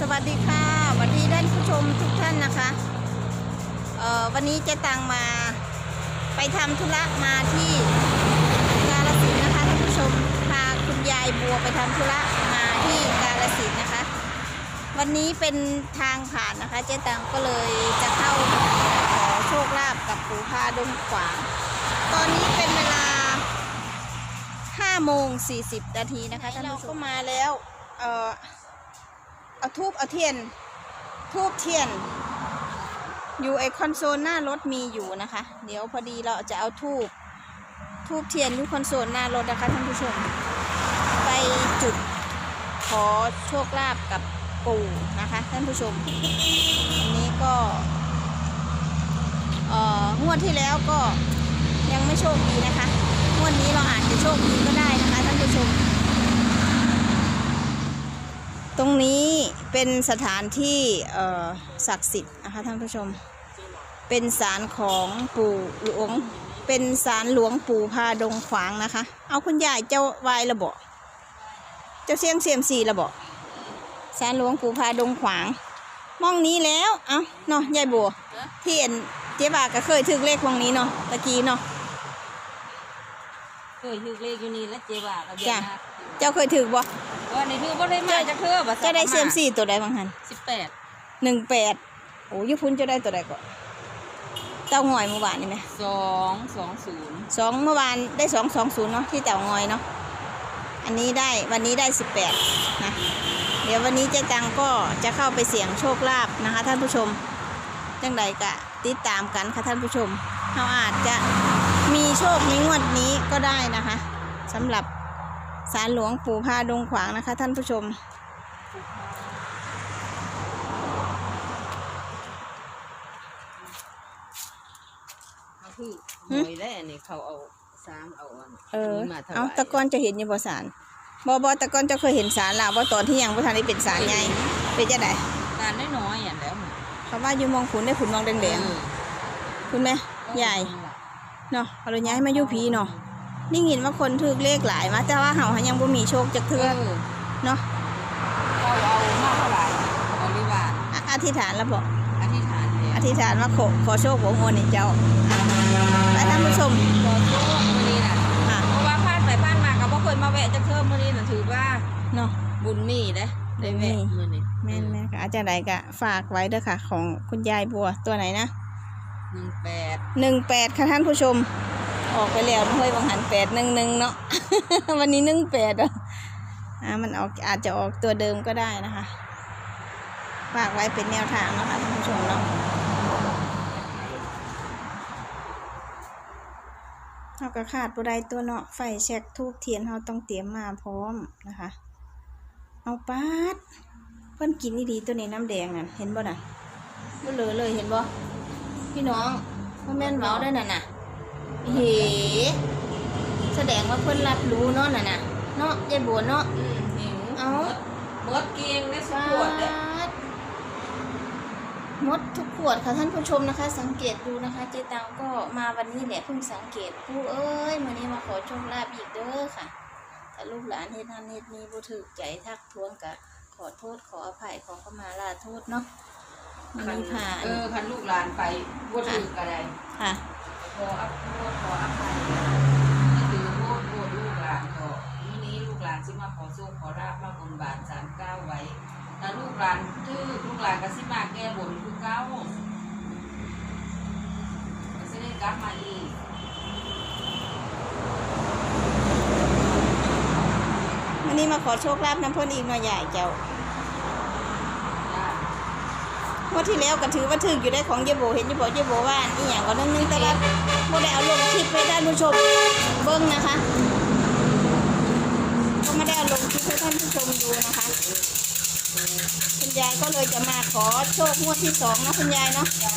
สวัสดีค่ะสวัสดีท่านผู้ชมทุกท่านนะคะเอ่อวันนี้เจ๊ตังมาไปทำธุระมาที่กาลสินนะคะท่านผู้ชมพาคุณยายบัวไปทำธุระมาที่กาลสินนะคะ วันนี้เป็นทางผ่านนะคะ เจ๊ตังก็เลยจะเข้าขอโชคลาภกับปู่พาดงขวาง ตอนนี้เป็นเวลา5โมง40นาทีนะคะท่านผู้ชมก็มาแล้วเอ่อ เอาทูบเอาเทียน ทูบเทียน อยู่ไอคอนโซลหน้ารถมีอยู่นะคะ เดี๋ยวพอดีเราจะเอาทูบทูบเทียนที่คอนโซลหน้ารถนะคะท่านผู้ชม ไปจุดขอโชคลาภกับปู่นะคะท่านผู้ชมอันนี้ก็เอ่องวดที่แล้วก็ยังไม่โชคดีนะคะงวดนี้เราอาจจะโชคดีก็ได้นะคะท่านผู้ชม ตรงนี้เป็นสถานที่เอ่อศักดิ์สิทธิ์นะคะท่านผู้ชม เป็นศาลของปู่หลวง เป็นศาลหลวงปู่พาดงขวางนะคะ เอาคุณยายเจ้าไหวายระบอกเจ้าเสียงเสียมสีระบอกศาลหลวงปู่พาดงขวาง มองนี้แล้ว เอาเนาะยายบัวที่เห็นเจ๊บาก็เคยถึกเลขวงนี้เนาะตะกี้เนาะเคยถือเลขอยู่นี่แล้วเจ๊ว่าก็เบียจ้ะดนะเจ้าเคยถึกบ่ ว่าในถือบ่ได้มาจากเธอบ่เจ้าได้เสียมสีตัวใดบางหันสิบแปดหนึ่งแปดโอ้ยพุ่นจะได้ตัวใดก่อนเต้าหงอยเมื่อวานนี่ไหมสองสองศูนย์สองเมื่อวานได้สองสองศูนย์เนาะที่เต่างอยเนาะอันนี้ได้วันนี้ได้สิบแปดนะเดี๋ยววันนี้เจ๊ตังก็จะเข้าไปเสี่ยงโชคลาภนะคะ ท่านผู้ชมจังใดกะติดตามกันค่ะท่านผู้ชมเราอาจจะมีโชคในงวดนี้ก็ได้นะคะสำหรับศาลหลวงปู่พาดงขวางนะคะ ท่านผู้ชม เขาคือหึหวยได้อันนี้เขาเอาสามเอาอันเออ นี้มาถวายเอาแตะกอนจะเห็นอยู่บ่สารบอบอตะกอนจะเคยเห็นสารลาวว่าตอนที่ยังบ่ทันได้เป็นสารใหญ่เป็นจะไดการน้อยๆอย่างแล้วมันเขาว่าอยู่มองขุนได้ขุนมองแดงเออๆคุณไหมใหญ่เนาะเอาเลยย้ายมาอยู่พีเนาะ นี่เห็นว่าคนถือเลขหลายมาแต่ว่าเฮาหายังบ่มีโชคจักเอเทื่ออเนาะเขาเอามาเท่าไหร่บริวารอะอธิษฐานแล้วบอกอธิษฐานเนี่ยอธิษฐานว่าขอขอโชคของงวดนี้เจ้าไปท่านผู้ชมขอโทษมื้อนี้น่ะค่ะเพราะว่าผ่านไปผ่านมาก็บ่เคยมาแวะจากเธอมื้อนี้น่ะถือว่าเนาะบุญมีเด้ได้แวะบุญมีมื้อนี้แม่นแม่ค่ะอาจารย์ใดก็ฝากไว้เด้อค่ะ ของคุณยายบัวตัวไหนนะหนึ่งแปดหนึ่งแปดค่ะท่านผู้ชม ออกไปแล้วเฮ้ยบางหันแปดหนึ่งหนึ่งเนาะ วันนี้หนึ่งแปดอะมันออกอาจจะออกตัวเดิมก็ได้นะคะฝากไว้เป็นแนวทางนะคะท่านผู้ชมเนาะเราก็ขาดบุได้ตัวเนาะไฟแช็กทูบเทียนเราต้องเตรียมมาพร้อมนะคะ เอาปาดเพิ่นกินดีๆตัวนี้น้ำแดงน่ะเห็นบ่น่ะบ่เลยเลยเห็นบ่พี่น้องพ่อแม่นเว้าได้น่ะน่ะ เฮ้แสดงว่าเพิ่นรับรู้เนาะน่ะน่ะเนาะยายบัวเนาะอืมหิวเอาเบิดเกียงได้สุดขวดเด้มดทุกขวดค่ะท่านผู้ชมนะคะ สังเกตดูนะคะ เจตังก็มาวันนี้แหละเพิ่งสังเกตผู้เอ้ยมื่อนี้มาขอโชคลาภอีกเด้อค่ะถ้าลูกหลานเฮ็ดนั่นเฮ็ดนี้บ่ถูกใจทักท้วงกะขอโทษขออภัยขอเข้ามาลาโทษเนาะมันนี้ผ่านเออคันลูกหลานไปบ่ถือก็ได้ค่ะ ขออัพโทษขออภัยนี่ถือโทษโทษลูกหลานขอมื้อนี้ลูกหลานสิมาขอโชคขอลาภมาบนบานศาลเก้าไว้ถ้าลูกหลานถือลูกหลานก็สิมาแก้บนคือเก้าก็สิได้กลับมาอีกวันนี้มาขอโชคลาภน้ำพ่นอีกหน่อยใหญ่เจ้า จ้ะ งวดที่แล้วก็ถือว่าถึกอยู่ได้ของเยโบเห็นเยโบเยโบว่าอีหยังก็นึงนึงแต่ว่าบ่ได้เอาลงคลิปให้ท่านผู้ชมเบิ่งนะคะก็ไม่ได้เอาลงคลิปให้ท่านผู้ชมดูนะคะคุณยายก็เลยจะมาขอโชคงวดที่สองนะคุณยายเนาะจ้ะ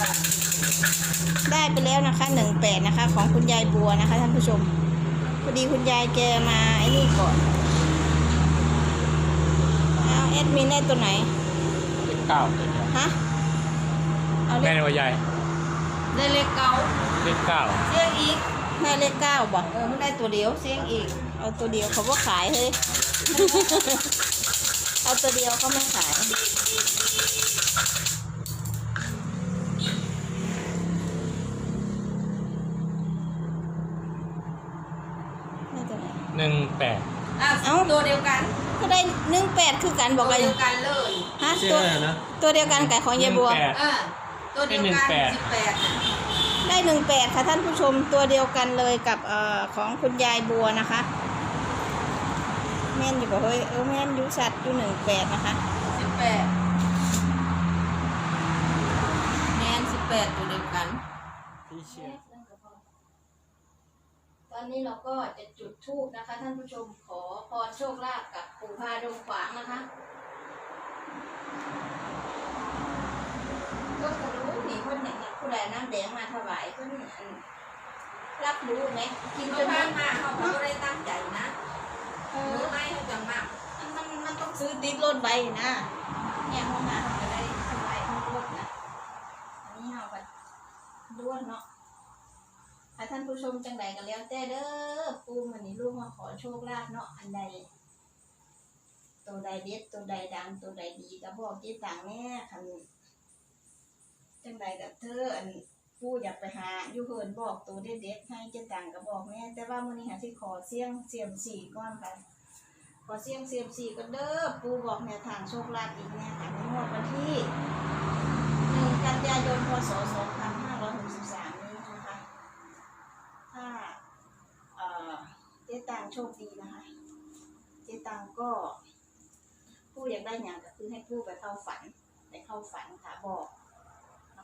ได้ไปแล้วนะคะหนึ่งแปดนะคะ ของคุณยายบัวนะคะท่านผู้ชมพอดีคุณยายแกมาไอ้นี่ก่อนเอาแอดมินได้ตัวไหนเลขเก้าเลยเนี่ยฮะ เอาเลแม่ขนว่าใหญ่ได้เลขเก้าเลขเก้าเสียงอีกได้เลขเก้าบอกเออมันได้ตัวเดียวเสียงอีก เอาตัวเดียวเขาว่าขายเฮ้ยขเอาตัวเดียวเขาไม่ขายไม่ตัวไหนหนึ่งแปดอะเอ้าตัวเดียวกันก็ได้หนึ่งแปดคือกันบอกตัวว่าเดียวกันเลยฮะเชื่ตัวอนะตัวเดียวกันกับของยายบัว หนึ่งแปดอ่า ตัวเดียวกันเป็นสิบแปดน่ะได้หนึ่งแปดค่ะท่านผู้ชมตัวเดียวกันเลยกับเอ่อของคุณยายบัวนะคะแม่นอยู่บ่เฮ้ยเออแม่นอยู่สัตว์อยู่หนึ่งแปดนะคะสิบแปดแมนสิบแปดตัวเดียวกัน พี่เชียร์ตอนนี้เราก็จะจุดธูปนะคะ ท่านผู้ชมขอพรโชคลาภกับปู่พาดงขวางนะคะก็จะ รู้นี่นไหนเนี่ยผู้ใดน้ำแดงมาถวายเพิ่นอันรับรู้ไหมกินเขาจนพามันมาเขาก็ไม่ได้ตั้งใจนะเอมืออไม่เขาจังมากมันมันมันต้องซื้อติดรถใบนะเนี่ยห้องน้ำจะได้ถวายห้งรถนะอันนี้เอาไปด้วนเนาะถ้าท่านผู้ชมจังใดก็แล้วแต่เด้อปูมันนี่ลูกมาขอโชคลาภเนาะอันใด ตัวใดเด็ดตัวใดดังตัวใดดีก็บอกที่ต่างแม่คัน จังใดกับเธออันผู้อยากไปหาอยู่เฮินบอกตัวเด็ดๆให้เจะต่างก็บอกแม่แต่ว่ามื้อนี้หาที่ขอเสี่ยงเสี่ยมสี่ก้อนไปขอเสี่ยงเสี่ยมสี่ก็เด้อปูบอกแนวทางโชคลาภอีกแน่ค่ะในงวดวันที่หนึ่งกันยายนพศสองพันห้าร้อยหกสิบสามนี้นะคะถ้าเอ่อเจ๊ต่างโชคดีนะคะเจ๊ตังก็ผู้อยากได้อย่างก็คือให้ผู้ไปเข้าฝันไปเข้าฝันค่ะบอก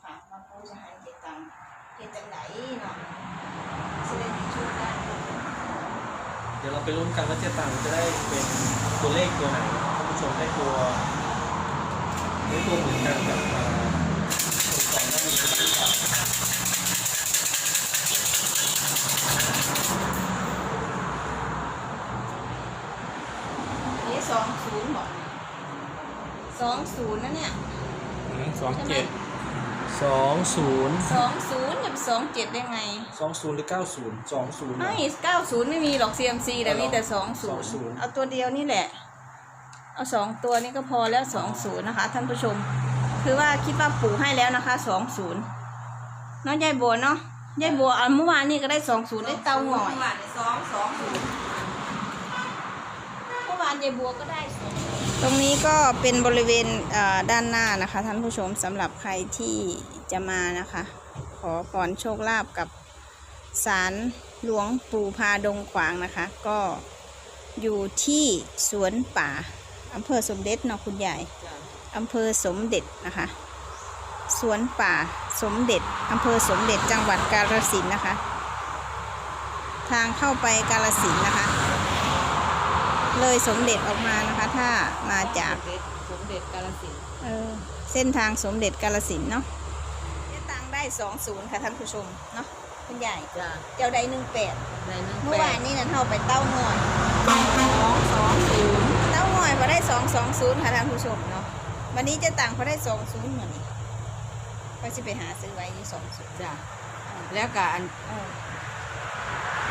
คะว่าผู้จะให้เจ๊ตังเฮ็ดจังไหนเนาะสิได้มีโชคได้เดี๋ยวเราไปลุ้นกันว่าเจ๊ตังจะได้เป็นตัวเลขตัวไหนท่านผู้ชมได้ตัวได้ตัวเหมือนกันกับอ่าคนสองท่านนี้หรือเปล่านี่สองศูนย์บอกสองศูนย์นะเนี่ยสองเจ็ด สองศูนย์สองศูนย์กับสองเจ็ดได้ไงสองศูนย์หรือเก้าศูนย์สองศูนย์ไม่เก้าศูนย์ไม่มีหรอก CMC แต่มีแต่สองศูนย์20เอาตัวเดียวนี่แหละ เอาสองตัวนี้ก็พอแล้วสองศูนย์นะคะ ท่านผู้ชม คือว่าคิดว่าปู่ให้แล้วนะคะสองศูนย์น้องยายบัวเนาะยายบัวเอาเมื่อวานนี่ก็ได้สองศูนย์ได้เตาหน่อยเมื่อวานสองสองศูนย์เมื่อวานยายบัวก็ได้สอง ตรงนี้ก็เป็นบริเวณด้านหน้านะคะ ท่านผู้ชมสำหรับใครที่จะมานะคะ ขอพรโชคลาภกับศาลหลวงปู่พาดงขวางนะคะ ก็อยู่ที่สวนป่าอำเภอสมเด็จเนาะคุณยายจ้ะอำเภอสมเด็จนะคะ สวนป่าสมเด็จอำเภอสมเด็จจังหวัดกาฬสินนะคะ ทางเข้าไปกาฬสินนะคะ เลยสมเด็จออกมานะคะ ถ้ามาจากสมเด็จสมเด็จกาลสินธุ์เออเส้นทางสมเด็จกาฬสินธุ์เนาะเจ๊ตังได้สองศูนย์ค่ะท่านผู้ชมเนาะคุณใหญ่จ้ะเจ้าใดหนึ่งแปดในหนึ่งเมื่แปอวาดนนี้นั่นเท่าไปเต้าหน่อยสองสองศูนย์เต้าหน่อยพอได้สองสองศูนย์ค่ะท่านผู้ชมเนาะวันนี้เจ๊ตังพอได้สองศูนย์เหมือนนี้ก็จะไปหาซื้อไว้ที่สองศูนย์จ้ะแล้วก็อัน เออ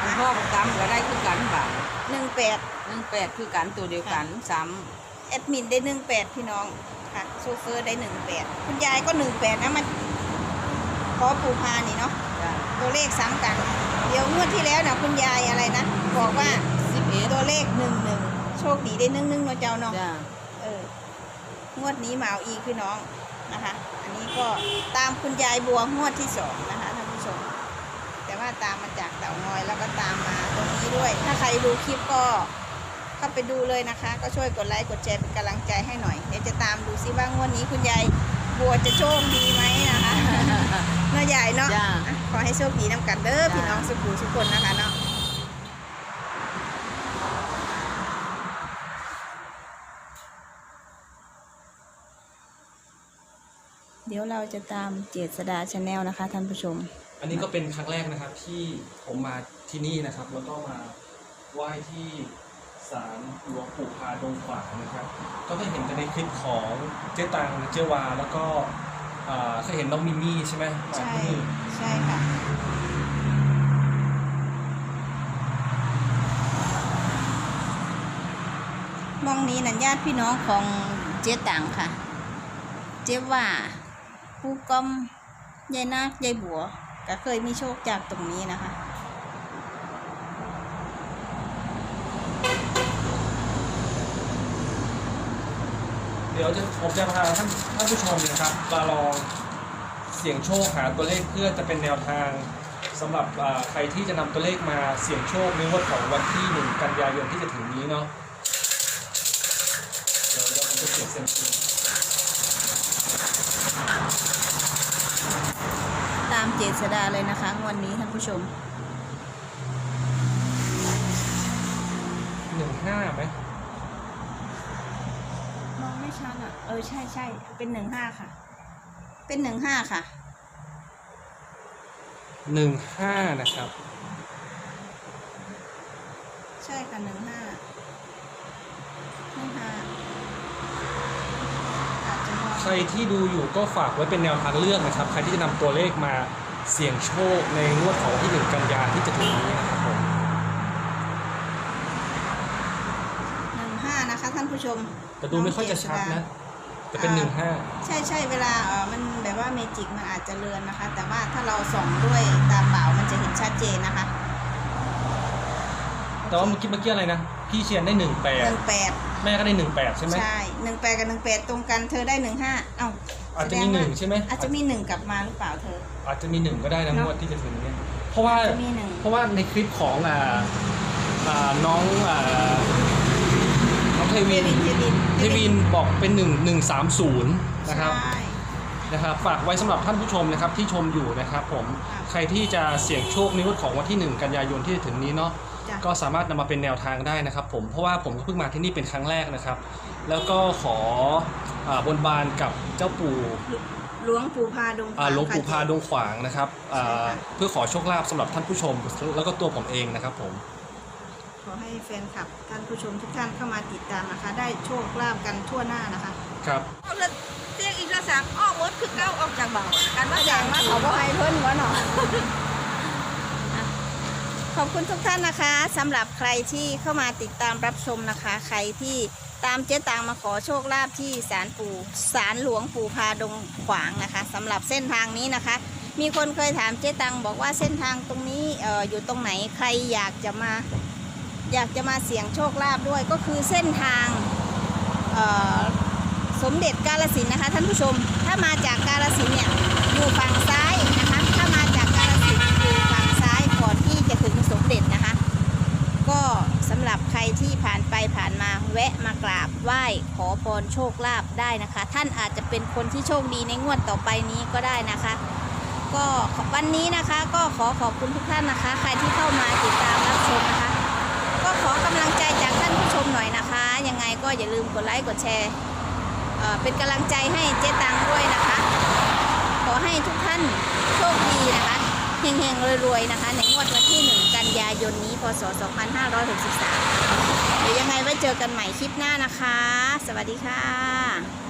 อันพ่อประกำก็ได้คือกันบ่าหนึ่งแปดหนึ่งแปดคือกันตัวเดียวกันซ้แอดมินได้หนึ่งแปดพี่น้องค่ะโซเฟอร์ได้หนึ่งแปดคุณยายก็หนึ่งแปดนะมันขอปูพานี่เนาะำจ้ะตัวเลขซ้ำกัน เดี๋ยวงวดที่แล้วนะคุณยายอะไรนะ บอกว่าสิบเอ็ดตัวเลขหนึ่งหนึ่งโชคดีได้หนึ่งหนึ่งเนาะเจ้าเนาะ จ้ะเอองวดนี้มาเอาอีกพี่น้องนะคะ อันนี้ก็ตามคุณยายบัวงวดที่สองนะคะท่านผู้ชมแต่ ว่าตามมาจากเต่างอยแล้วก็ตามมาตรงนี้ด้วย ถ้าใครดูคลิปก็เข้าไปดูเลยนะคะ ก็ช่วยกดไลค์กดแชร์เป็นกำลังใจให้หน่อยเดี๋ยวจะตามดูซิว่างวดนี้คุณยายบัวจะโชคดีไหมนะคะเนาะยายเนาะจ้ะ อะขอให้โชคดีน้ำกันเด้อจ้ะพี่น้องสุขุทุกคนนะคะเนาะเดี๋ยวเราจะตามเจษดาชาแนลนะคะท่านผู้ชม อันนี้ก็เป็นครั้งแรกนะครับที่ผมมาที่นี่นะครับ แล้วก็มาไหว้ที่ศาลหลวงปู่พาดงขวางนะครับ ก็เคยเห็นกันในคลิปของเจ๊ตังเจ๊วาแล้วก็อ่าเคยเห็นน้องมิมี่ใช่ไหมมาใช่ที่นี่ใช่ค่ะ มองนี้นันญาติพี่น้องของเจ๊ตังค่ะ เจ๊ว่าผู้กอมยายนาคยายบัว ก็เคยมีโชคจากตรงนี้นะคะ เดี๋ยวจะผมจะพาท่านท่านผู้ชมนะครับมาลองเสี่ยงโชคหาตัวเลขเพื่อจะเป็นแนวทางสำหรับใครที่จะนำตัวเลขมาเสี่ยงโชคในงวดของวันที่หนึ่งกันยายนที่จะถึงนี้เนาะเดี๋ยวเราจะเสี่ยงเซยมซีามเจษดาเลยนะคะงวันนี้ท่านผู้ชมหนึ่งห้าไหมมองไม่ชัดอะ เออใช่ใช่เป็นหนึ่งห้าค่ะ เป็นหนึ่งห้าค่ะ หนึ่งห้านะครับ ใช่ค่ะหนึ่งห้าหนึ่งห้าอาจจะมอง ใครที่ดูอยู่ก็ฝากไว้เป็นแนวทางเลือกนะครับ ใครที่จะนำตัวเลขมาเสี่ยงโชคในงวดของวันที่หนึ่งกันยาที่จะถึงนี้นะครับผมหนึ่งห้านะคะท่านผู้ชมแต่ดูไม่ค่อยจะชัดนะ แต่เป็นหนึ่งห้าใช่ใช่เวลาเออมันแบบว่าเมจิกมันอาจจะเลือนนะคะ แต่ว่าถ้าเราส่องด้วยตาเปล่ามันจะเห็นชัดเจนนะคะ แต่ว่าเมื่อกี้เมื่อกี้อะไรนะ พี่เชียนได้หนึ่งแปหดนึ่งแปดแม่ก็ได้หนึ่งแปดใช่ไหมใช่หนึ่งแปดกับหนึ่งแปดตรงกันเธอได้หนึ่งห้าเอ้าอาจจะมีหนึ่งใช่ไหมอาจจะมีหนึ่งกลับมาหรือเปล่าเธอ อาจจะมีหนึ่งก็ได้นะเนอะงวดที่จะถึงเนี่ยเพราะว่าจะมีหนึ่งเพราะว่าในคลิปของอ่าอ่าน้องอ่าน้องเทเทวินวินเทวินเทวินบอกเป็นหนึ่งหนึ่งสามศูนย์นะครับใช่นะครับฝากไว้สำหรับท่านผู้ชมนะครับที่ชมอยู่นะครับผมค่ะใครที่จะเสี่ยงโชคในงวดของวันที่ 1 กันยายนที่จะถึงนี้เนาะ จ้ะ ก็สามารถนำมาเป็นแนวทางได้นะครับผมเพราะว่าผมก็เพิ่งมาที่นี่เป็นครั้งแรกนะครับ แล้วก็ขออาบนบานกับเจ้าปู่หลวงปู่พาดงอ่าหลวงปู่ค่ะพาดงขวางนะครับอ่าใช่ค่ะเพื่อขอโชคลาภสำหรับท่านผู้ชม แล้วก็ตัวผมเองนะครับผมขอให้แฟนคลับท่านผู้ชมทุกท่านเข้ามาติดตามนะคะ ได้โชคลาภกันทั่วหน้านะคะครับ เอาละเตียงอีกละสามออกหมดคือเก้าออกจากเบาการว่าอย่างว่าเขาก็ให้เพิ่นวะหนอ ขอบคุณทุกท่านนะคะสำหรับใครที่เข้ามาติดตามรับชมนะคะ ใครที่ตามเจ๊ตังมาขอโชคลาภที่ศาลปู่ศาลหลวงปู่พาดงขวางนะคะสำหรับเส้นทางนี้นะคะ มีคนเคยถามเจ๊ตังบอกว่าเส้นทางตรงนี้เอออยู่ตรงไหนใครอยากจะมาอยากจะมาเสี่ยงโชคลาภด้วยก็คือเส้นทางเอ่อสมเด็จกาลสินนะคะท่านผู้ชมถ้ามาจากกาลสินเนี่ยอยู่ฝั่งซ้ายำหรับใครที่ผ่านไปผ่านมาแวะมากราบไหว้ขอพรโชคลาภได้นะคะ ท่านอาจจะเป็นคนที่โชคดีในงวดต่อไปนี้ก็ได้นะคะ ก็วันนี้นะคะก็ขอขอบคุณทุกท่านนะคะ ใครที่เข้ามาติดตามรับชมนะคะ ก็ขอกำลังใจจากท่านผู้ชมหน่อยนะคะ ยังไงก็อย่าลืมกดไลค์กดแชร์เป็นกำลังใจให้เจ๊ตังด้วยนะคะ ขอให้ทุกท่านโชคดีนะคะ เฮงๆรวยๆนะคะ ในงวดวันที่ 1 กันยายนนี้พศ 2563 เดี๋ยวยังไงไว้เจอกันใหม่คลิปหน้านะคะ สวัสดีค่ะ